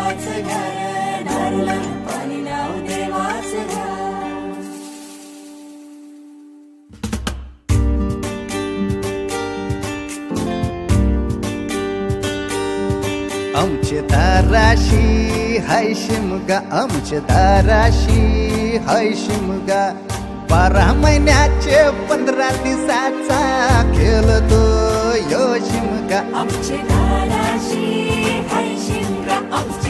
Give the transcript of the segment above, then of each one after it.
देवाचं घर नारीला पाणी नाव देवाचं घ्या आमचे दाराशी हाय शिमगा आमचे दाराशी हाय शिमगा बारा महिन्याचे पंधरा दिवसाचा खेळतो यो शिमगा आमचे दाराशी हाय शिमगा आमचे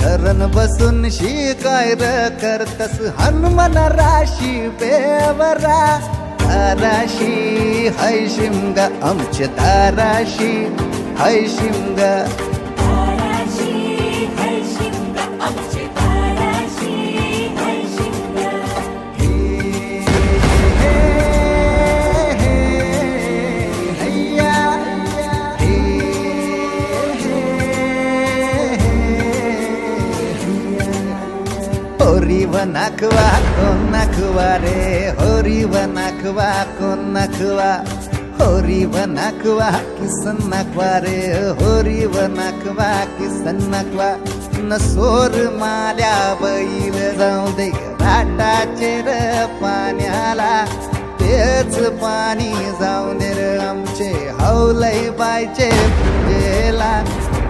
धरण बसून शिकाय र करतस हनुमान राशी बेवरा. धाराशी हय शिमगा आमच्या धाराशी हय शिमगा नाखवा कोण नाखवा रे? होरी व नाखवा कोण नाखवा? होरी व नाखवा किसन नाखवा रे? होरी व नाखवा किसन नाखवा? नसोर माल्या बैल जाऊ दे राटाचे र पाण्याला. तेच पाणी जाऊ दे र आमचे हौलई बायचे पूजेला.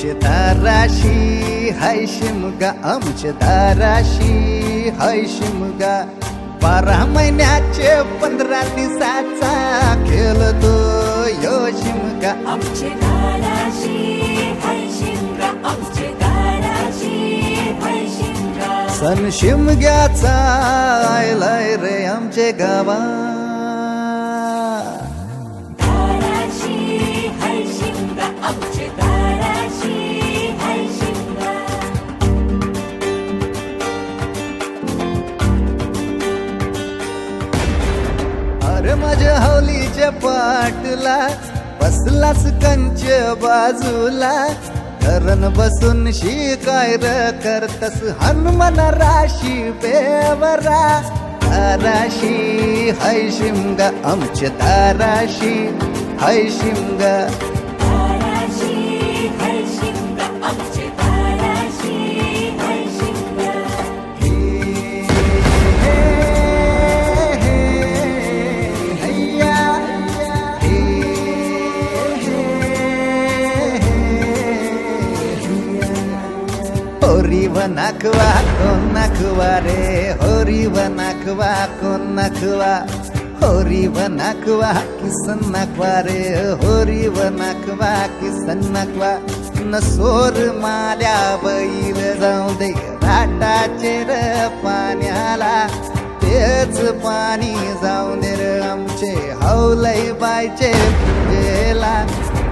आमचे दाराशी हाय शिमगा आमचे दाराशी हाय शिमगा बारा महिन्याचे पंधरा दिवसाचा खेळतो यो शिमगा आमचे सण शिमग्याचा आयलाय रे आमचे गावा बाजूला बसलास कंच बाजूला. धरण बसून शिकाय र करतस हनुमान राशी बेवरा. दाराशी हय शिमगा आमचे दाराशी. हय शिमगा होरी नाखवा कोण नाखवा रे? होरी नाखवा कोण नाखवा होरी नाखवा किसन नाखवा रे? होरी नाखवा किसन नाखवा नसोर माल्या बैल जाऊ दे राटाचे र पाण्याला. तेच पाणी जाऊ दे र आमचे हौलई बायचे पूजेला.